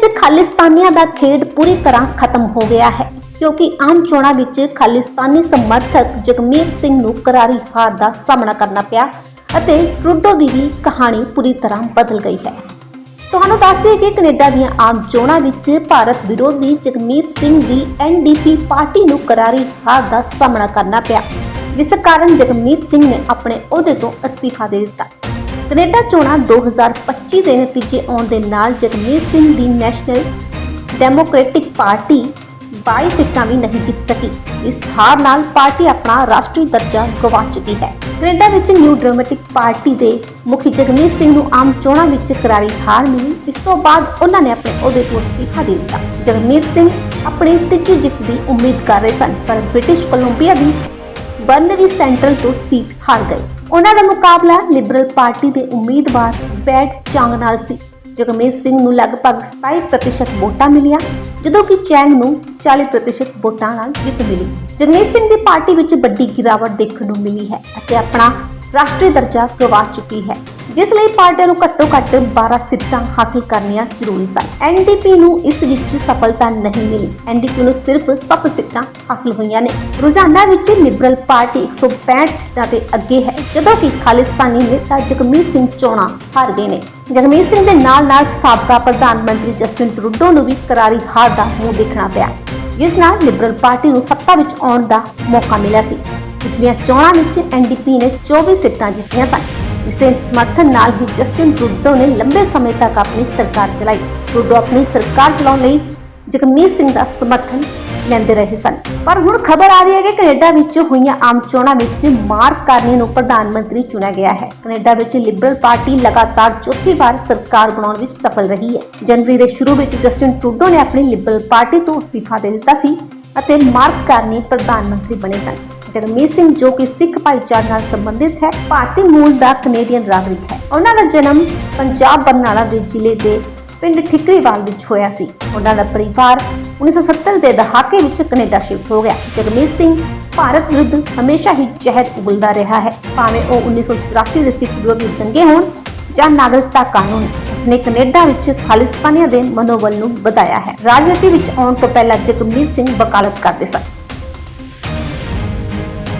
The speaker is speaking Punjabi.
ਵਿੱਚ ਖਾਲਿਸਤਾਨੀਆਂ ਦਾ ਖੇਡ ਪੂਰੀ ਤਰ੍ਹਾਂ ਖਤਮ ਹੋ ਗਿਆ ਹੈ, ਕਿਉਂਕਿ ਆਮ ਚੋਣਾਂ ਵਿੱਚ ਖਾਲਿਸਤਾਨੀ ਸਮਰਥਕ ਜਗਮੀਤ ਸਿੰਘ ਨੂੰ ਕਰਾਰੀ ਹਾਰ ਦਾ ਸਾਹਮਣਾ ਕਰਨਾ ਪਿਆ ਅਤੇ ਟਰੂਡੋ ਦੀ ਵੀ ਕਹਾਣੀ ਪੂਰੀ ਤਰ੍ਹਾਂ ਬਦਲ ਗਈ ਹੈ। ਤੁਹਾਨੂੰ ਦੱਸ ਦਈਏ ਕਿ ਕੈਨੇਡਾ ਦੀਆਂ ਆਮ ਚੋਣਾਂ ਵਿੱਚ ਭਾਰਤ ਵਿਰੋਧੀ ਜਗਮੀਤ ਸਿੰਘ ਦੀ ਐਨਡੀਪੀ ਪਾਰਟੀ ਨੂੰ ਕਰਾਰੀ ਹਾਰ ਦਾ ਸਾਹਮਣਾ ਕਰਨਾ ਪਿਆ, ਜਿਸ ਕਾਰਨ ਜਗਮੀਤ ਸਿੰਘ ਨੇ ਆਪਣੇ ਅਹੁਦੇ ਤੋਂ ਅਸਤੀਫਾ ਦੇ ਦਿੱਤਾ। ਕੈਨੇਡਾ ਚੋਣਾਂ 2025 ਦੇ ਨਤੀਜੇ ਆਉਣ ਦੇ ਨਾਲ ਜਗਮੀਤ ਸਿੰਘ ਦੀ ਨੈਸ਼ਨਲ ਡੈਮੋਕ੍ਰੈਟਿਕ ਪਾਰਟੀ 22 ਸੀਟਾਂ ਵੀ ਨਹੀਂ ਜਿੱਤ ਸਕੀ। ਇਸ ਹਾਰ ਨਾਲ ਪਾਰਟੀ ਆਪਣਾ ਰਾਸ਼ਟਰੀ ਦਰਜਾ ਗਵਾ ਚੁੱਕੀ ਹੈ। ਕੈਨੇਡਾ ਵਿੱਚ ਨਿਊ ਡੈਮੋਕ੍ਰੈਟਿਕ ਪਾਰਟੀ ਦੇ ਮੁਖੀ ਜਗਮੀਤ ਸਿੰਘ ਨੂੰ ਆਮ ਚੋਣਾਂ ਵਿੱਚ ਕਰਾਰੀ ਹਾਰ ਮਿਲੀ। ਇਸ ਤੋਂ ਬਾਅਦ ਉਹਨਾਂ ਨੇ ਆਪਣੇ ਅਹੁਦੇ ਤੋਂ ਅਸਤੀਫਾ ਦੇ ਦਿੱਤਾ। ਜਗਮੀਤ ਸਿੰਘ ਆਪਣੀ ਤੀਜੀ ਜਿੱਤ ਦੀ ਉਮੀਦ ਕਰ ਰਹੇ ਸਨ, ਪਰ ਬ੍ਰਿਟਿਸ਼ ਕੋਲੰਬੀਆ ਦੀ ਬਰਨਰੀ ਸੈਂਟਰਲ ਤੋਂ ਸੀਟ ਹਾਰ ਗਏ। ਉਹਨਾਂ ਦਾ ਮੁਕਾਬਲਾ ਲਿਬਰਲ ਪਾਰਟੀ ਦੇ ਉਮੀਦਵਾਰ ਬੈਟ ਚੰਗ ਨਾਲ ਸੀ। ਜਗਮੀਤ ਸਿੰਘ ਨੂੰ ਲਗਭਗ 27% ਵੋਟਾਂ ਮਿਲੀਆਂ, ਜਦੋਂ ਕਿ ਚੈਂਗ ਨੂੰ 40% ਵੋਟਾਂ ਨਾਲ ਜਿੱਤ ਮਿਲੀ। ਜਗਮੀਤ ਸਿੰਘ ਦੀ ਪਾਰਟੀ ਵਿੱਚ ਵੱਡੀ ਗਿਰਾਵਟ ਦੇਖਣ ਨੂੰ ਮਿਲੀ ਹੈ ਅਤੇ ਆਪਣਾ ਰਾਸ਼ਟਰੀ ਦਰਜਾ ਗਵਾ ਚੁੱਕੀ ਹੈ। ਜਿਸ ਲਈ ਪਾਰਟੀ ਨੂੰ ਘੱਟੋ ਘੱਟ 12 ਸੀਟਾਂ ਹਾਸਲ ਕਰਨੀਆਂ ਜ਼ਰੂਰੀ ਸਨ। ਐਨਡੀਪੀ ਨੂੰ ਇਸ ਵਿੱਚ ਸਫਲਤਾ ਨਹੀਂ ਮਿਲੀ। ਐਨਡੀਪੀ ਨੂੰ ਸਿਰਫ 7 ਸੀਟਾਂ ਹਾਸਲ ਹੋਈਆਂ ਨੇ। ਰੋਜ਼ਾਨਾ ਵਿੱਚ ਲਿਬਰਲ ਪਾਰਟੀ 165 ਸੀਟਾਂ ਤੇ ਅੱਗੇ ਹੈ, ਜਦੋਂ ਕਿ ਖਾਲਿਸਤਾਨੀ ਨੇਤਾ ਜਗਮੀਤ ਸਿੰਘ ਚੋਣਾ ਹਾਰ ਗਏ ਨੇ। ਜਗਮੀਤ ਸਿੰਘ ਦੇ ਨਾਲ-ਨਾਲ ਸਾਬਕਾ ਪ੍ਰਧਾਨ ਮੰਤਰੀ ਜਸਟਿਨ ਟਰੂਡੋ ਨੂੰ ਵੀ ਕਰਾਰੀ ਹਾਰ ਦਾ ਮੂੰਹ ਦੇਖਣਾ ਪਿਆ। ਜਿਸ ਨਾਲ ਲਿਬਰਲ ਪਾਰਟੀ ਨੂੰ ਸੱਤਾ ਵਿੱਚ ਆਉਣ ਦਾ ਮੌਕਾ ਮਿਲਿਆ ਸੀ। ਪਿਛਲੀਆਂ ਚੋਣਾਂ ਵਿੱਚ ਐਨਡੀਪੀ ਨੇ 24 ਸੀਟਾਂ ਜਿੱਤੀਆਂ ਸਨ। ਇਸ ਦੇ ਸਮਰਥਨ ਨਾਲ ਹੀ ਜਸਟਿਨ ਟਰੂਡੋ ਨੇ ਲੰਬੇ ਸਮੇਂ ਤੱਕ ਆਪਣੀ ਸਰਕਾਰ ਚਲਾਈ। ਟਰੂਡੋ ਆਪਣੀ ਸਰਕਾਰ ਚਲਾਉਣ ਲਈ ਜਗਮੀਤ ਸਿੰਘ ਦਾ ਸਮਰਥਨ ਲੈਂਦੇ ਰਹੇ ਸਨ। ਪਰ ਹੁਣ ਖਬਰ ਆ ਰਹੀ ਹੈ ਕਿ ਕੈਨੇਡਾ ਵਿੱਚ ਹੋਈਆਂ ਆਮ ਚੋਣਾਂ ਵਿੱਚ ਮਾਰਕ ਕਾਰਨੀ ਨੂੰ ਪ੍ਰਧਾਨ ਮੰਤਰੀ ਚੁਣਿਆ ਗਿਆ ਹੈ। ਕੈਨੇਡਾ ਵਿੱਚ ਲਿਬਰਲ ਪਾਰਟੀ ਲਗਾਤਾਰ ਚੌਥੀ ਵਾਰ ਸਰਕਾਰ ਬਣਾਉਣ ਵਿੱਚ ਸਫਲ ਰਹੀ ਹੈ। ਜਨਵਰੀ ਦੇ ਸ਼ੁਰੂ ਵਿੱਚ ਜਸਟਿਨ ਟਰੂਡੋ ਨੇ ਆਪਣੀ ਲਿਬਰਲ ਪਾਰਟੀ ਤੋਂ ਅਸਤੀਫਾ ਦੇ ਦਿੱਤਾ ਸੀ ਅਤੇ ਮਾਰਕ ਕਾਰਨੀ ਪ੍ਰਧਾਨ ਮੰਤਰੀ ਬਣੇ ਸਨ। ਜਗਮੀਤ ਸਿੰਘ ਜੋ ਕਿ ਸਿੱਖ ਭਾਈਚਾਰੇ ਨਾਲ ਸੰਬੰਧਿਤ ਹੈ, ਭਾਰਤੀ ਮੂਲ ਦਾ ਕੈਨੇਡੀਅਨ ਨਾਗਰਿਕ ਹੈ। ਉਹਨਾਂ ਦਾ ਜਨਮ ਪੰਜਾਬ ਬਰਨਾਲਾ ਦੇ ਜ਼ਿਲ੍ਹੇ ਦੇ ਪਿੰਡ ਠਿਕਰੀਵਾਲ ਵਿੱਚ ਹੋਇਆ ਸੀ। ਉਹਨਾਂ ਦਾ ਪਰਿਵਾਰ 1970 ਦੇ ਦਹਾਕੇ ਵਿੱਚ ਕੈਨੇਡਾ ਸ਼ਿਫਟ ਹੋ ਗਿਆ। ਜਗਮੀਤ ਸਿੰਘ ਭਾਰਤ ਵਿਰੁੱਧ ਹਮੇਸ਼ਾ ਹੀ ਜ਼ਹਿਰ ਉਗਲਦਾ ਰਿਹਾ ਹੈ, ਭਾਵੇਂ ਉਹ 1984 ਦੇ ਸਿੱਖ ਵਿਰੋਧੀ ਦੰਗੇ ਹੋਣ ਜਾਂ ਨਾਗਰਿਕਤਾ ਕਾਨੂੰਨ, ਉਸਨੇ ਕੈਨੇਡਾ ਵਿੱਚ ਖਾਲਿਸਤਾਨੀਆਂ ਦੇ ਮਨੋਬਲ ਨੂੰ ਵਧਾਇਆ ਹੈ। ਰਾਜਨੀਤੀ ਵਿੱਚ ਆਉਣ ਤੋਂ ਪਹਿਲਾਂ ਜਗਮੀਤ ਸਿੰਘ ਵਕਾਲਤ ਕਰਦੇ ਸਨ